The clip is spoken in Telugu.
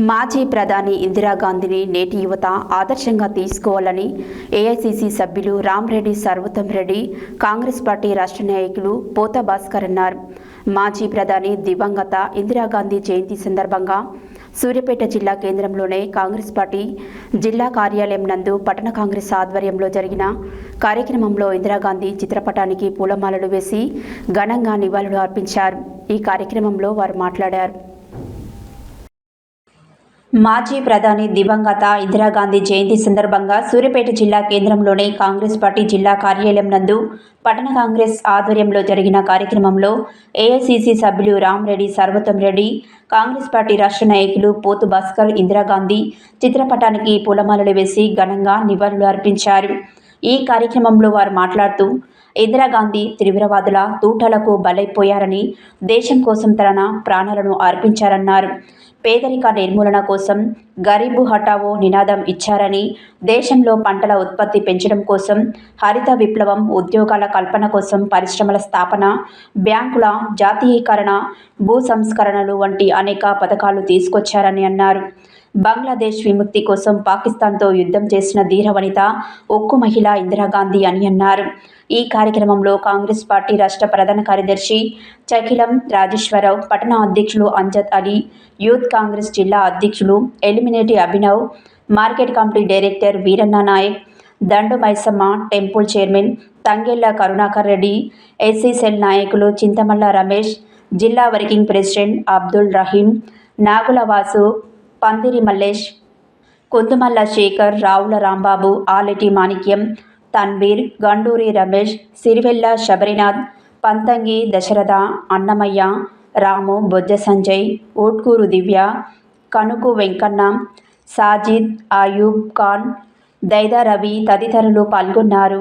మాజీ ప్రధాని ఇందిరాగాంధీని నేటి యువత ఆదర్శంగా తీసుకోవాలని ఏఐసిసి సభ్యులు రామ్రెడ్డి సర్వోత్తం రెడ్డి కాంగ్రెస్ పార్టీ రాష్ట్ర నాయకులు పోత భాస్కర్ అన్నారు. మాజీ ప్రధాని దివంగత ఇందిరాగాంధీ జయంతి సందర్భంగా సూర్యాపేట జిల్లా కేంద్రంలోనే కాంగ్రెస్ పార్టీ జిల్లా కార్యాలయం నందు పట్టణ కాంగ్రెస్ ఆధ్వర్యంలో జరిగిన కార్యక్రమంలో ఇందిరాగాంధీ చిత్రపటానికి పూలమాలలు వేసి ఘనంగా నివాళులు అర్పించారు. ఈ కార్యక్రమంలో వారు మాట్లాడారు. మాజీ ప్రధాని దివంగత ఇందిరాగాంధీ జయంతి సందర్భంగా సూర్యాపేట జిల్లా కేంద్రంలోని కాంగ్రెస్ పార్టీ జిల్లా కార్యాలయం నందు పట్టణ కాంగ్రెస్ ఆధ్వర్యంలో జరిగిన కార్యక్రమంలో ఏఐసిసి సభ్యులు రామ్రెడ్డి సర్వతం రెడ్డి కాంగ్రెస్ పార్టీ రాష్ట్ర నాయకులు పోతు భాస్కర్ ఇందిరాగాంధీ చిత్రపటానికి పూలమాలలు వేసి ఘనంగా నివాళులు అర్పించారు. ఈ కార్యక్రమంలో వారు మాట్లాడుతూ ఇందిరాగాంధీ తీవ్రవాదుల తూటలకు బలైపోయారని దేశం కోసం తన ప్రాణాలను అర్పించారన్నారు. పేదరిక నిర్మూలన కోసం గరీబు హటావో నినాదం ఇచ్చారని దేశంలో పంటల ఉత్పత్తి పెంచడం కోసం హరిత విప్లవం ఉద్యోగాల కల్పన కోసం పరిశ్రమల స్థాపన బ్యాంకుల జాతీయీకరణ భూ సంస్కరణలు వంటి అనేక పథకాలు తీసుకొచ్చారని అన్నారు. బంగ్లాదేశ్ విముక్తి కోసం పాకిస్తాన్తో యుద్ధం చేసిన ధీర వనిత ఒక్కు మహిళ ఇందిరాగాంధీ అని అన్నారు. ఈ కార్యక్రమంలో కాంగ్రెస్ పార్టీ రాష్ట్ర ప్రధాన కార్యదర్శి చఖిలం రాజేశ్వరరావు పట్టణ అధ్యక్షులు అంజద్ అలీ యూత్ కాంగ్రెస్ జిల్లా అధ్యక్షులు Eliminati Abhinav market committee director Veeranna Naik Dandu Maisamma temple chairman Thangella Karunakar Reddy SC cell నాయకులు చింతమల్ల రమేష్ జిల్లా వర్కింగ్ ప్రెసిడెంట్ అబ్దుల్ రహీం నాగుల వాసు పందిరి మల్లేష్ కుందుమల్ల శేఖర్ రావుల రాంబాబు ఆలెటి మాణిక్యం తన్వీర్ గండూరి రమేష్ సిరివెల్ల శబరినాథ్ పంతంగి దశరథ అన్నమయ్య రాము బొజ్జ సంజయ్ ఓట్కూరు దివ్య కనుకు వెంకన్న సాజిద్ అయూబ్ ఖాన్ దైదా రవి తదితరులు పాల్గొన్నారు.